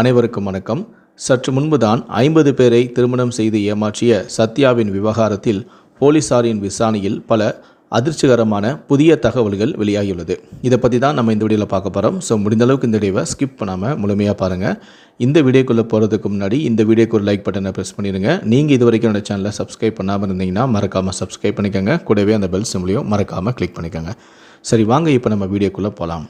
அனைவருக்கும் வணக்கம். சற்று முன்புதான் ஐம்பது பேரை திருமணம் செய்து ஏமாற்றிய சத்யாவின் விவகாரத்தில் போலீசாரின் விசாரணையில் பல அதிர்ச்சிகரமான புதிய தகவல்கள் வெளியாகியுள்ளது. இதை பற்றி தான் நம்ம இந்த வீடியோவில் பார்க்க போகிறோம் ஸோ முடிந்தளவுக்கு இந்த வீடியோவை ஸ்கிப் பண்ணாமல் முழுமையாக பாருங்கள் இந்த வீடியோக்குள்ளே போகிறதுக்கு முன்னாடி இந்த வீடியோக்கு ஒரு லைக் பட்டனை ப்ரெஸ் பண்ணிடுங்க நீங்கள் இது வரைக்கும் என்னோட சேனலை சப்ஸ்கிரைப் பண்ணாமல் இருந்தீங்கன்னா மறக்காமல் சப்ஸ்கிரைப் பண்ணிக்கோங்க. கூடவே அந்த பெல் சிம்லையும் மறக்காமல் கிளிக் பண்ணிக்கோங்க. சரி வாங்க இப்போ நம்ம வீடியோக்குள்ளே போகலாம்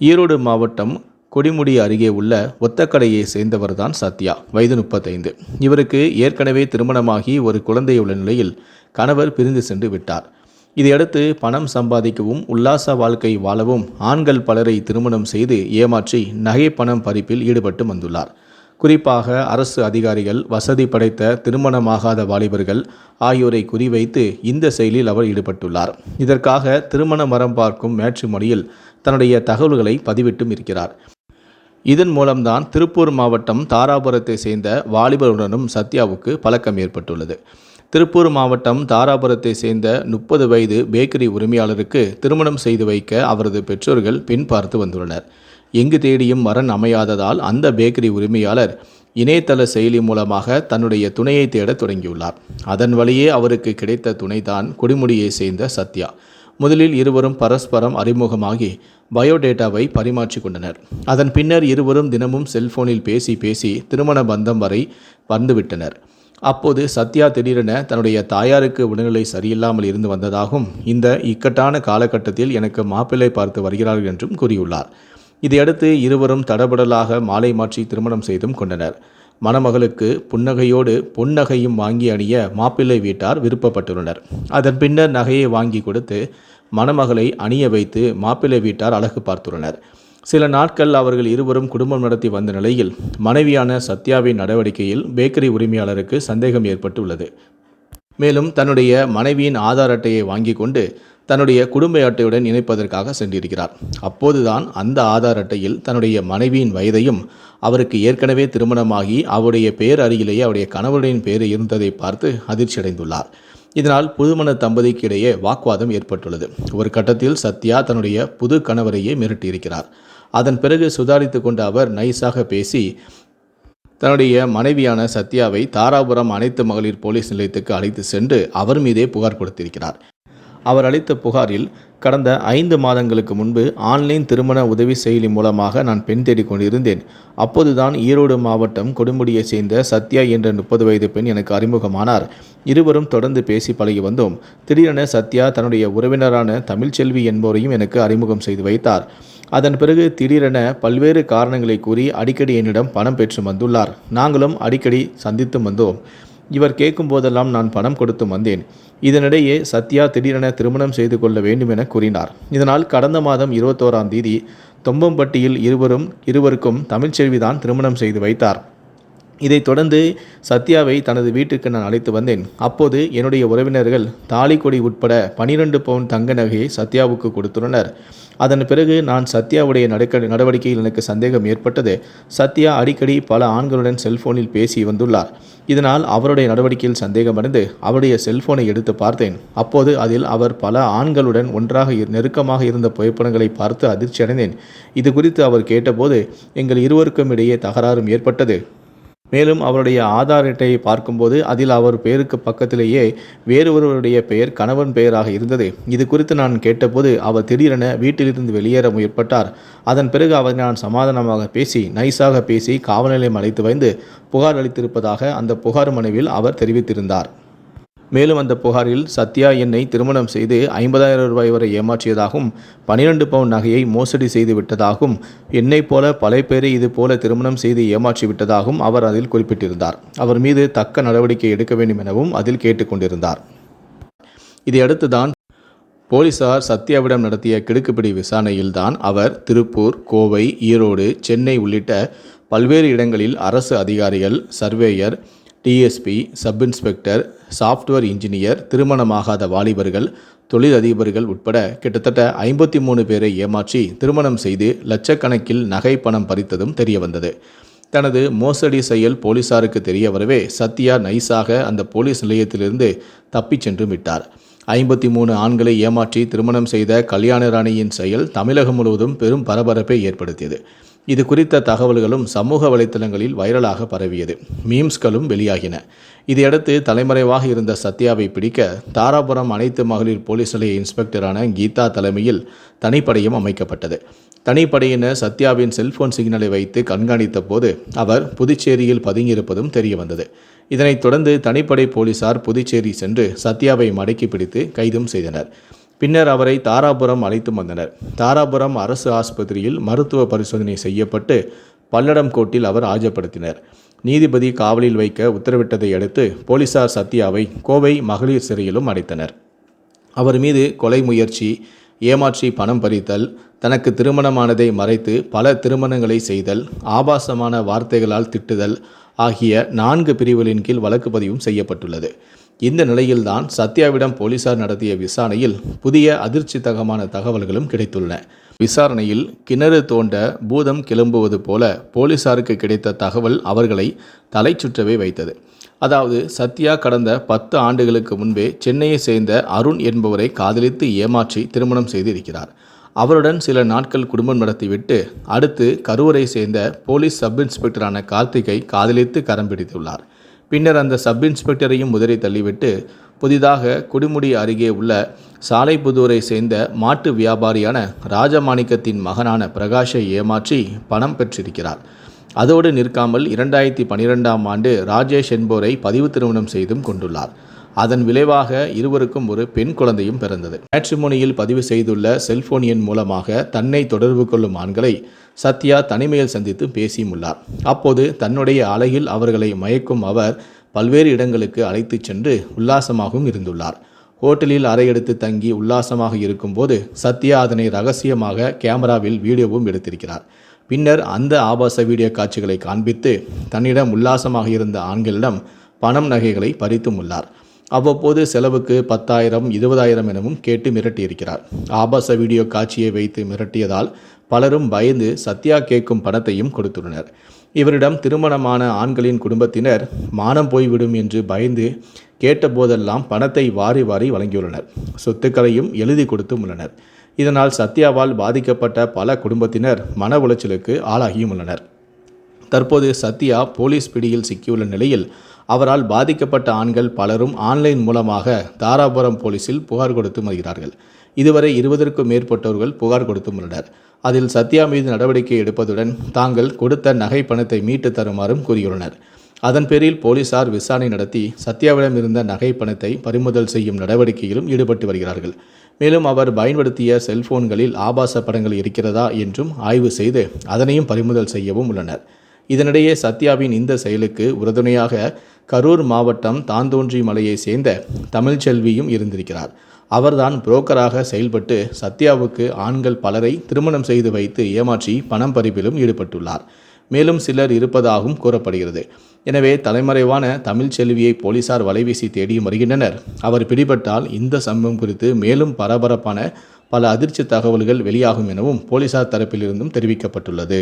ஈரோடு மாவட்டம் கொடிமுடி அருகே உள்ள ஒத்தக்கடையை சேர்ந்தவர்தான் சத்யா. வயது முப்பத்தைந்து. இவருக்கு ஏற்கனவே திருமணமாகி ஒரு குழந்தை உள்ள நிலையில் கணவர் பிரிந்து சென்று விட்டார். இதையடுத்து பணம் சம்பாதிக்கவும் உல்லாச வாழ்க்கை வாழவும் ஆண்கள் பலரை திருமணம் செய்து ஏமாற்றி நகை பணம் பறிப்பில் ஈடுபட்டு வந்துள்ளார். குறிப்பாக அரசு அதிகாரிகள் வசதி படைத்த திருமணமாகாத வாலிபர்கள் ஆகியோரை குறிவைத்து இந்த செயலில் அவர் ஈடுபட்டுள்ளார். இதற்காக திருமண மரம் பார்க்கும் மேட்ரிமொழியில் தன்னுடைய தகவல்களை பதிவிட்டும் இருக்கிறார். இதன் மூலம்தான் திருப்பூர் மாவட்டம் தாராபுரத்தை சேர்ந்த வாலிபருடனும் சத்யாவுக்கு பழக்கம் ஏற்பட்டுள்ளது. திருப்பூர் மாவட்டம் தாராபுரத்தை சேர்ந்த முப்பது வயது பேக்கரி உரிமையாளருக்கு திருமணம் செய்து வைக்க அவரது பெற்றோர்கள் பின் பார்த்து வந்துள்ளனர். எங்கு தேடியும் மரண் அமையாததால் அந்த பேக்கரி உரிமையாளர் இணையதள செயலி மூலமாக தன்னுடைய துணையை தேட தொடங்கியுள்ளார். அதன் வழியே அவருக்கு கிடைத்த துணைதான் குடிமுடியை சேர்ந்த சத்யா. முதலில் இருவரும் பரஸ்பரம் அறிமுகமாகி பயோடேட்டாவை பரிமாற்றிக்கொண்டனர் அதன் பின்னர் இருவரும் தினமும் செல்போனில் பேசி பேசி திருமண பந்தம் வரை வந்துவிட்டனர் அப்போது சத்யா திடீரென தன்னுடைய தாயாருக்கு உடல்நிலை சரியில்லாமல் இருந்து வந்ததாகவும் இந்த இக்கட்டான காலகட்டத்தில் எனக்கு மாப்பிள்ளை பார்த்து வருகிறார்கள் என்றும் கூறியுள்ளார். இதையடுத்து இருவரும் தடபடலாக மாலை மாற்றி திருமணம் செய்தும் கொண்டனர். மணமகளுக்கு புன்னகையோடு பொன்னகையும் வாங்கி அணிய மாப்பிள்ளை வீட்டார் விருப்பப்பட்டுள்ளனர். அதன் பின்னர் நகையை வாங்கி கொடுத்து மணமகளை அணிய வைத்து மாப்பிள்ளை வீட்டார் அழகு பார்த்துள்ளனர். சில நாட்கள் அவர்கள் இருவரும் குடும்பம் நடத்தி வந்த நிலையில் மனைவியான சத்யாவின் நடவடிக்கையில் பேக்கரி உரிமையாளருக்கு சந்தேகம் ஏற்பட்டுள்ளது. மேலும் தன்னுடைய மனைவியின் ஆதார் அட்டையை வாங்கி கொண்டு தன்னுடைய குடும்ப அட்டையுடன் இணைப்பதற்காக சென்றிருக்கிறார். அப்போதுதான் அந்த ஆதார் அட்டையில் தன்னுடைய மனைவியின் வயதையும் அவருக்கு ஏற்கனவே திருமணமாகி அவருடைய பெயர் அருகிலேயே அவருடைய கணவரின் பெயர் இருந்ததை பார்த்து அதிர்ச்சியடைந்துள்ளார். இதனால் புதுமண தம்பதிக்கு இடையே வாக்குவாதம் ஏற்பட்டுள்ளது. ஒரு கட்டத்தில் சத்யா தன்னுடைய புது கணவரையே மிரட்டியிருக்கிறார். அதன் பிறகு சுதாரித்து கொண்ட அவர் நைஸாக பேசி தன்னுடைய மனைவியான சத்யாவை தாராபுரம் அனைத்து மகளிர் போலீஸ் நிலையத்துக்கு அழைத்து சென்று அவர் மீதே புகார் கொடுத்திருக்கிறார். அவர் அளித்த புகாரில் கடந்த ஐந்து மாதங்களுக்கு முன்பு ஆன்லைன் திருமண உதவி செயலி மூலமாக நான் பெண் தேடிக் கொண்டிருந்தேன். அப்போதுதான் ஈரோடு மாவட்டம் கொடுமுடியை சேர்ந்த சத்யா என்ற முப்பது வயது பெண் எனக்கு அறிமுகமானார். இருவரும் தொடர்ந்து பேசி பழகி வந்தோம். திடீரென சத்யா தன்னுடைய உறவினரான தமிழ்ச்செல்வி என்பவரையும் எனக்கு அறிமுகம் செய்து வைத்தார். அதன் பிறகு திடீரென பல்வேறு காரணங்களை கூறி அடிக்கடி என்னிடம் பணம் பெற்று வந்துள்ளார். நாங்களும் அடிக்கடி சந்தித்து வந்தோம். இவர் கேட்கும் போதெல்லாம் நான் பணம் கொடுத்து வந்தேன். இதனிடையே சத்யா திடீரென திருமணம் செய்து கொள்ள வேண்டும் என கூறினார். இதனால் கடந்த மாதம் இருபத்தோராம் தேதி தொம்பம்பட்டியில் இருவரும் இருவருக்கும் தமிழ்ச்செல்விதான் திருமணம் செய்து வைத்தார். இதைத் தொடர்ந்து சத்யாவை தனது வீட்டுக்கு நான் அழைத்து வந்தேன். அப்போது என்னுடைய உறவினர்கள் தாலிக்கொடி உட்பட பனிரெண்டு பவுன் தங்க நகையை சத்யாவுக்கு கொடுத்துள்ளனர். அதன் பிறகு நான் சத்யாவுடைய நடக்க நடவடிக்கையில் எனக்கு சந்தேகம் ஏற்பட்டது. சத்யா அடிக்கடி பல ஆண்களுடன் செல்போனில் பேசி வந்துள்ளார். இதனால் அவருடைய நடவடிக்கையில் சந்தேகமடைந்து அவருடைய செல்போனை எடுத்து பார்த்தேன். அப்போது அதில் அவர் பல ஆண்களுடன் ஒன்றாக நெருக்கமாக இருந்த புகைப்படங்களை பார்த்து அதிர்ச்சி அடைந்தேன் இது குறித்து அவர் கேட்டபோது எங்கள் இருவருக்கும் இடையே தகராறும் ஏற்பட்டது. மேலும் அவருடைய ஆதார் அட்டையை பார்க்கும்போது அதில் அவர் பெயருக்கு பக்கத்திலேயே வேறு ஒருவருடைய பெயர் கணவன் பெயராக இருந்தது. இது குறித்து நான் கேட்டபோது அவர் திடீரென வீட்டிலிருந்து வெளியேற முயற்பட்டார். அதன் பிறகு அவரை நான் சமாதானமாக பேசி நைஸாக பேசி காவல் நிலையம் அழைத்து வந்து புகார் அளித்திருப்பதாக அந்த புகார் மனுவில் அவர் தெரிவித்திருந்தார். மேலும் அந்த புகாரில் சத்யா என்னை திருமணம் செய்து ஐம்பதாயிரம் ரூபாய் வரை ஏமாற்றியதாகவும் பனிரெண்டு பவுன் நகையை மோசடி செய்து விட்டதாகவும் என்னைப் போல பல பேரை இது போல திருமணம் செய்து ஏமாற்றி விட்டதாகவும் அவர் அதில் குறிப்பிட்டிருந்தார். அவர் மீது தக்க நடவடிக்கை எடுக்க வேண்டும் எனவும் அதில் கேட்டுக்கொண்டிருந்தார். இதையடுத்து தான் போலீசார் சத்யாவிடம் நடத்திய கிடுக்குப்பிடி விசாரணையில்தான் அவர் திருப்பூர் கோவை ஈரோடு சென்னை உள்ளிட்ட பல்வேறு இடங்களில் அரசு அதிகாரிகள் surveyor DSP sub inspector software engineer திருமணமாகாத வாலிபர்கள் தொழிலதிபர்கள் உட்பட கிட்டத்தட்ட ஐம்பத்தி மூணு பேரை ஏமாற்றி திருமணம் செய்து லட்சக்கணக்கில் நகை பணம் பறித்ததும் தெரியவந்தது. தனது மோசடி செயல் போலீசாருக்கு தெரிய வரவே சத்யா நைஸாக அந்த போலீஸ் நிலையத்திலிருந்து தப்பிச் சென்று விட்டார். ஐம்பத்தி மூணு ஆண்களை ஏமாற்றி திருமணம் செய்த கல்யாணராணியின் செயல் தமிழகம் முழுவதும் பெரும் பரபரப்பை ஏற்படுத்தியது. இது குறித்த தகவல்களும் சமூக வலைத்தளங்களில் வைரலாக பரவியது. மீம்ஸ்களும் வெளியாகின. இதையடுத்து தலைமறைவாக இருந்த சத்யாவை பிடிக்க தாராபுரம் அனைத்து மகளிர் போலீஸ் நிலைய இன்ஸ்பெக்டரான கீதா தலைமையில் தனிப்படையும் அமைக்கப்பட்டது. தனிப்படையினர் சத்யாவின் செல்போன் சிக்னலை வைத்து கண்காணித்த போது அவர் புதுச்சேரியில் பதுங்கியிருப்பதும் தெரியவந்தது. இதனைத் தொடர்ந்து தனிப்படை போலீசார் புதுச்சேரி சென்று சத்யாவை மடக்கி பிடித்து கைதும் செய்தனர். பின்னர் அவரை தாராபுரம் அழைத்து வந்தனர். தாராபுரம் அரசு ஆஸ்பத்திரியில் மருத்துவ பரிசோதனை செய்யப்பட்டு பல்லடம் கோட்டில் அவர் ஆஜர்படுத்தினர். நீதிபதி காவலில் வைக்க உத்தரவிட்டதை அடுத்து போலீசார் சத்யாவை கோவை மகளிர் சிறையிலும் அடைத்தனர். அவர் மீது கொலை முயற்சி ஏமாற்றி பணம் பறித்தல் தனக்கு திருமணமானதை மறைத்து பல திருமணங்களை செய்தல் ஆபாசமான வார்த்தைகளால் திட்டுதல் ஆகிய நான்கு பிரிவுகளின் கீழ் வழக்கு பதிவும் செய்யப்பட்டுள்ளது. இந்த நிலையில்தான் சத்யாவிடம் போலீசார் நடத்திய விசாரணையில் புதிய அதிர்ச்சி தகமான தகவல்களும் கிடைத்துள்ளன. விசாரணையில் கிணறு தோண்ட பூதம் கிளம்புவது போல போலீசாருக்கு கிடைத்த தகவல் அவர்களை தலை சுற்றவே வைத்தது. அதாவது சத்யா கடந்த பத்து ஆண்டுகளுக்கு முன்பே சென்னையை சேர்ந்த அருண் என்பவரை காதலித்து ஏமாற்றி திருமணம் செய்திருக்கிறார். அவருடன் சில நாட்கள் குடும்பம் நடத்திவிட்டு அடுத்து கரூரை சேர்ந்த போலீஸ் சப் இன்ஸ்பெக்டரான கார்த்திகை காதலித்து கரம் பிடித்துள்ளார். பின்னர் அந்த சப் இன்ஸ்பெக்டரையும் உதறி தள்ளிவிட்டு புதிதாக குடிமுடி அருகே உள்ள சாலைப்புதூரை சேர்ந்த மாட்டு வியாபாரியான ராஜமாணிக்கத்தின் மகனான பிரகாஷை ஏமாற்றி பணம் பெற்றிருக்கிறார். அதோடு நிற்காமல் இரண்டாயிரத்தி பனிரெண்டாம் ஆண்டு ராஜேஷ் என்போரை பதிவு திருமணம் செய்தும் கொண்டுள்ளார். அதன் விளைவாக இருவருக்கும் ஒரு பெண் குழந்தையும் பிறந்தது. மேட்ரிமோனியில் பதிவு செய்துள்ள செல்போன் எண் மூலமாக தன்னை தொடர்பு கொள்ளும் ஆண்களை சத்யா தனிமையில் சந்தித்து பேசியும் உள்ளார். அப்போது தன்னுடைய அழகில் அவர்களை மயக்கும் அவர் பல்வேறு இடங்களுக்கு அழைத்துச் சென்று உல்லாசமாகவும் இருந்துள்ளார். ஹோட்டலில் அறையெடுத்து தங்கி உல்லாசமாக இருக்கும்போது சத்யா அதனை ரகசியமாக கேமராவில் வீடியோவும் எடுத்திருக்கிறார். பின்னர் அந்த ஆபாச வீடியோ காட்சிகளை காண்பித்து தன்னிடம் உல்லாசமாக இருந்த ஆண்களிடம் பணம் நகைகளை பறித்தும் உள்ளார். அவ்வப்போது செலவுக்கு பத்தாயிரம் இருபதாயிரம் எனவும் கேட்டு மிரட்டியிருக்கிறார். ஆபாச வீடியோ காட்சியை வைத்து மிரட்டியதால் பலரும் பயந்து சத்யா கேட்கும் பணத்தையும் கொடுத்துள்ளனர். இவரிடம் திருமணமான ஆண்களின் குடும்பத்தினர் மானம் போய்விடும் என்று பயந்து கேட்டபோதெல்லாம் பணத்தை வாரி வாரி வழங்கியுள்ளனர். சொத்துக்களையும் எழுதி கொடுத்தும் உள்ளனர். இதனால் சத்யாவால் பாதிக்கப்பட்ட பல குடும்பத்தினர் மன உளைச்சலுக்கு ஆளாகியும் உள்ளனர். தற்போது சத்யா போலீஸ் பிடியில் சிக்கியுள்ள நிலையில் அவரால் பாதிக்கப்பட்ட ஆண்கள் பலரும் ஆன்லைன் மூலமாக தாராபுரம் போலீசில் புகார் கொடுத்து வருகிறார்கள் இதுவரை இருபதற்கும் மேற்பட்டவர்கள் புகார் கொடுத்தும் உள்ளனர் அதில் சத்யா மீது நடவடிக்கை எடுப்பதுடன் தாங்கள் கொடுத்த நகை பணத்தை மீட்டு தருமாறும் கூறியுள்ளனர். அதன் பேரில் போலீசார் விசாரணை நடத்தி சத்யாவிடம் இருந்த நகை பணத்தை பறிமுதல் செய்யும் நடவடிக்கையிலும் ஈடுபட்டு வருகிறார்கள். மேலும் அவர் பயன்படுத்திய செல்போன்களில் ஆபாச படங்கள் இருக்கிறதா என்றும் ஆய்வு செய்து அதனையும் பறிமுதல் செய்யவும் உள்ளனர். இதனிடையே சத்யாவின் இந்த செயலுக்கு உறுதுணையாக கரூர் மாவட்டம் தாந்தோன்றி மலையை சேர்ந்த தமிழ்ச்செல்வியும் இருந்திருக்கிறார். அவர்தான் புரோக்கராக செயல்பட்டு சத்யாவுக்கு ஆண்கள் பலரை திருமணம் செய்து வைத்து ஏமாற்றி பணம் பறிப்பிலும் ஈடுபட்டுள்ளார். மேலும் சிலர் இருப்பதாகவும் கூறப்படுகிறது. எனவே தலைமறைவான தமிழ்ச்செல்வியை போலீசார் வலைவீசி தேடியும் வருகின்றனர். அவர் பிடிபட்டால் இந்த சம்பவம் குறித்து மேலும் பரபரப்பான பல அதிர்ச்சி தகவல்கள் வெளியாகும் எனவும் போலீசார் தரப்பிலிருந்தும் தெரிவிக்கப்பட்டுள்ளது.